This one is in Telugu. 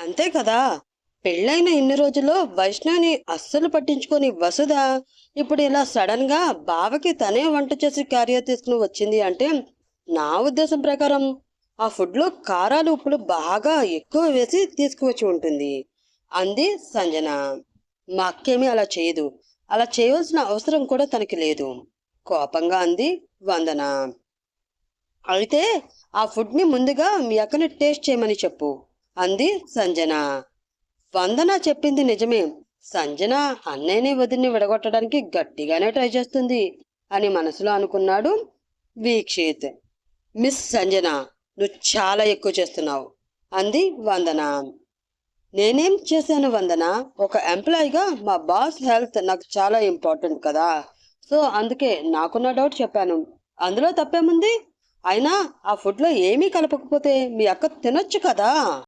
అంతే కదా? పెళ్ళైన ఇన్ని రోజుల్లో వైష్ణవిని అస్సలు పట్టించుకొని వసుధ ఇప్పుడు ఇలా సడన్గా బావకి తనే వంట చేసి క్యారియర్ తీసుకుని వచ్చింది అంటే నా ఉద్దేశం ప్రకారం ఆ ఫుడ్లో కారాలు ఉప్పులు బాగా ఎక్కువ వేసి తీసుకువచ్చి ఉంటుంది. అంది సంజన. మా అక్కేమీ అలా చేయదు. అలా చేయవలసిన అవసరం కూడా తనకి లేదు. కోపంగా అంది వందన. అయితే ఆ ఫుడ్ని ముందుగా మీ అక్కని టేస్ట్ చేయమని చెప్పు. అంది సంజన. వందన చెప్పింది నిజమే. సంజన అన్నయ్యని వదిలిని విడగొట్టడానికి గట్టిగానే ట్రై చేస్తుంది అని మనసులో అనుకున్నాడు వీక్షిత్. మిస్ సంజన నువ్వు చాలా ఎక్కువ చేస్తున్నావు అంది వందన. నేనేం చేశాను వందన? ఒక ఎంప్లాయీగా మా బాస్ హెల్త్ నాకు చాలా ఇంపార్టెంట్ కదా. సో అందుకే నాకున్న డౌట్ చెప్పాను. అందులో తప్పేముంది? అయినా ఆ ఫుడ్లో ఏమీ కలపకపోతే మీ అక్క తినొచ్చు కదా?